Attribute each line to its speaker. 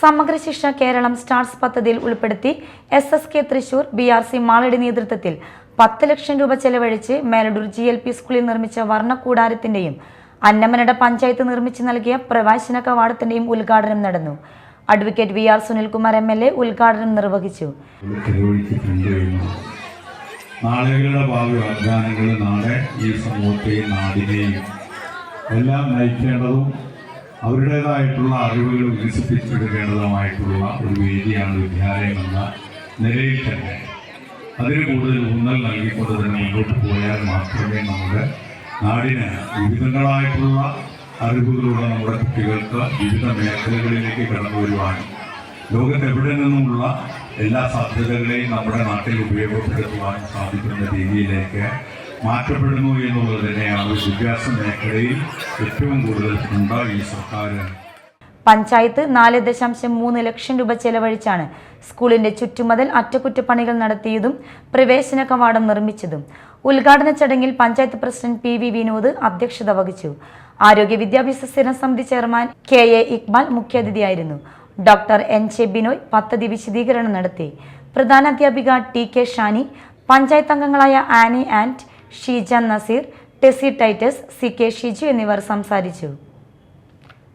Speaker 1: സമഗ്ര ശിക്ഷ കേരളം സ്റ്റാർസ് പദ്ധതിയിൽ ഉൾപ്പെടുത്തി S S K Thrissur B R C മാളയുടെ നേതൃത്വത്തിൽ പത്ത് ലക്ഷം രൂപ ചെലവഴിച്ച് മേലടൂർ ജി എൽ പി സ്കൂളിൽ നിർമ്മിച്ച വർണക്കൂടാരത്തിന്റെയും അന്നമനട പഞ്ചായത്ത് നിർമ്മിച്ച് നൽകിയ പ്രവാസന കവാടത്തിന്റെയും ഉദ്ഘാടനം നടന്നു. Advocate V R Sunilkumar M L A ഉദ്ഘാടനം നിർവഹിച്ചു.
Speaker 2: നാളെ ഈ സമൂഹത്തെയും നാടിനെയും എല്ലാം നയിക്കേണ്ടതും അവരുടേതായിട്ടുള്ള അറിവുകൾ വികസിപ്പിച്ചെടുക്കേണ്ടതുമായിട്ടുള്ള ഒരു വേദിയാണ് വിദ്യാലയം എന്ന നിലയിൽ തന്നെ. അതിന് കൂടുതൽ ഊന്നൽ നൽകിക്കൊണ്ട് തന്നെ മുന്നോട്ട് പോയാൽ മാത്രമേ നമ്മുടെ നാടിന് വിവിധങ്ങളായിട്ടുള്ള അറിവുകളുള്ള നമ്മുടെ കുട്ടികൾക്ക് വിവിധ മേഖലകളിലേക്ക് കടന്നു വരുവാനും ലോകത്തെവിടെ നിന്നുമുള്ള എല്ലാ സാധ്യതകളെയും നമ്മുടെ നാട്ടിൽ ഉപയോഗപ്പെടുത്തുവാൻ സാധിക്കുന്ന രീതിയിലേക്ക് മാറ്റപ്പെടുന്നു എന്നുള്ളത് തന്നെയാണ് വിദ്യാഭ്യാസ മേഖലയിൽ ഏറ്റവും കൂടുതൽ ഉണ്ട് ഈ സർക്കാർ
Speaker 1: പഞ്ചായത്ത് നാല് ദശാംശം മൂന്ന് ലക്ഷം രൂപ ചെലവഴിച്ചാണ് സ്കൂളിന്റെ ചുറ്റുമതിൽ അറ്റകുറ്റപ്പണികൾ നടത്തിയതും പ്രവേശന കവാടം നിർമ്മിച്ചതും. ഉദ്ഘാടന ചടങ്ങിൽ panchayat president P V Vinod അധ്യക്ഷത വഹിച്ചു. ആരോഗ്യ വിദ്യാഭ്യാസ സ്ഥിരം സമിതി ചെയർമാൻ കെ എ ഇക്ബാൽ മുഖ്യാതിഥിയായിരുന്നു. ഡോക്ടർ എൻ ജെ ബിനോയ് പദ്ധതി വിശദീകരണം നടത്തി. പ്രധാന അധ്യാപിക ടി കെ ഷാനി പഞ്ചായത്ത് അംഗങ്ങളായ Ani and Sheeja Nazeer Tessy Titus C K Shiju എന്നിവർ സംസാരിച്ചു.